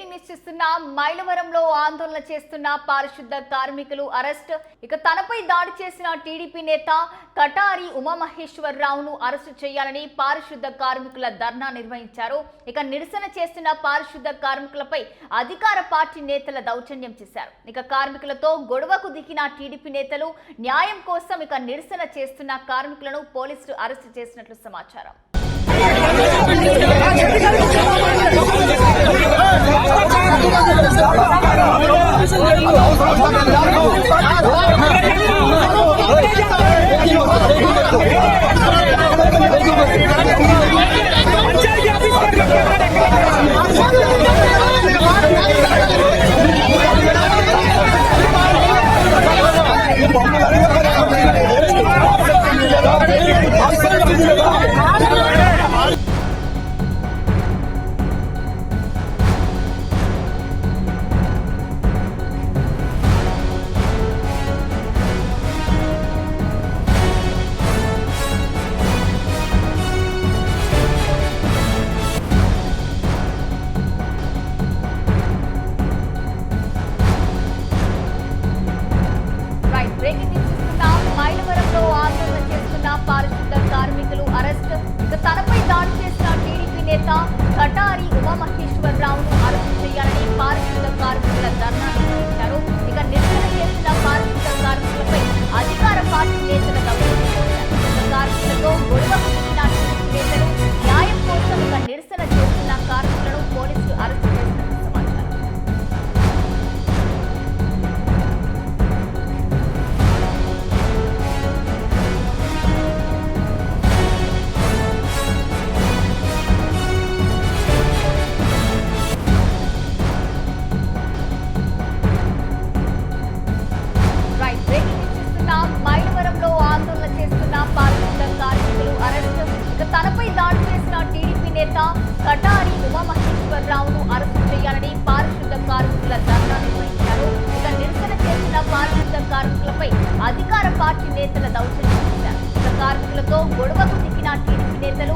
వీక్షిస్తున్న మైలవరంలో ఆందోళన చేస్తున్న పారిశుద్ధ కార్మికులు అరెస్ట్. ఇక తనపై దాడి చేసిన టీడీపీ నేత కటారి ఉమామహేశ్వరరావును అరెస్టు చేయాలని పారిశుద్ధ కార్మికుల ధర్నా నిర్వహించారు. ఇక నిరసన చేస్తున్న పారిశుద్ధ కార్మికులపై అధికార పార్టీ నేతల దౌర్జన్యం చేశారు. ఇక కార్మికులతో గొడవకు దిగిన టీడీపీ నేతలు న్యాయం కోసం ఇక నిరసన చేస్తున్న కార్మికులను పోలీసులు అరెస్టు చేసినట్లు సమాచారం. Oh, my God. నేతల దౌర్జన్యం చేశారు కార్మికులతో గొడవకు దిగిన టీడీపీ నేతలు